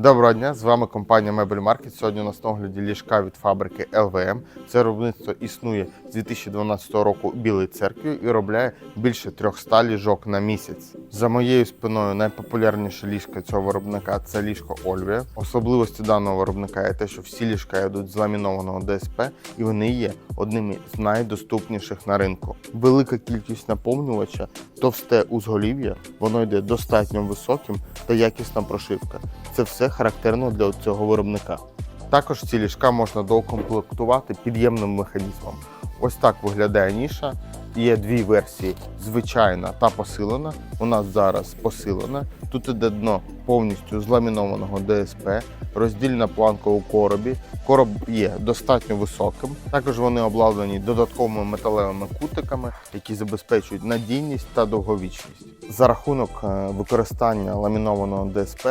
Доброго дня, з вами компанія Мебель Маркет. Сьогодні у нас на огляді ліжка від фабрики ЛВМ. Це виробництво існує з 2012 року у Білій церкві і робляє більше 300 ліжок на місяць. За моєю спиною найпопулярніше ліжко цього виробника це ліжко Ольвія. Особливості даного виробника є те, що всі ліжка йдуть з ламінованого ДСП і вони є одними з найдоступніших на ринку. Велика кількість наповнювача, товсте узголів'я, воно йде достатньо високим та якісна прошивка. Це все характерно для цього виробника. Також ці ліжка можна доукомплектувати під'ємним механізмом. Ось так виглядає ніша. Є дві версії: звичайна та посилена. У нас зараз посилена. Тут іде дно повністю з ламінованого ДСП, роздільна планка у коробі. Короб є достатньо високим. Також вони обладнані додатковими металевими кутиками, які забезпечують надійність та довговічність. За рахунок е, використання ламінованого ДСП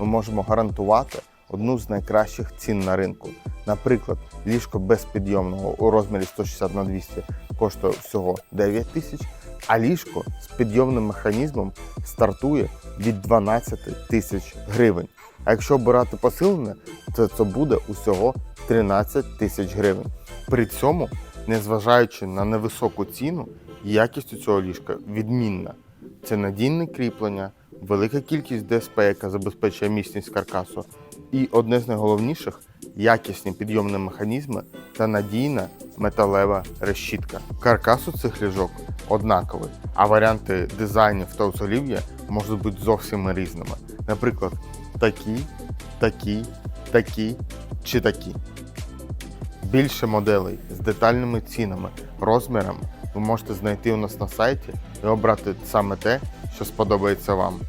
ми можемо гарантувати одну з найкращих цін на ринку. Наприклад, ліжко безпідйомного у розмірі 160 на 200 коштує всього 9 тисяч, а ліжко з підйомним механізмом стартує від 12 тисяч гривень. А якщо обирати посилене, то це буде усього 13 тисяч гривень. При цьому, незважаючи на невисоку ціну, якість у цього ліжка відмінна. Це надійне кріплення, велика кількість ДСП, яка забезпечує міцність каркасу, і одне з найголовніших якісні підйомні механізми та надійна металева решітка. Каркас у цих ліжок однаковий, а варіанти дизайнів та узголів'я можуть бути зовсім різними. Наприклад, такі, такі, такі чи такі. Більше моделей з детальними цінами, розмірами ви можете знайти у нас на сайті і обрати саме те, що сподобається вам.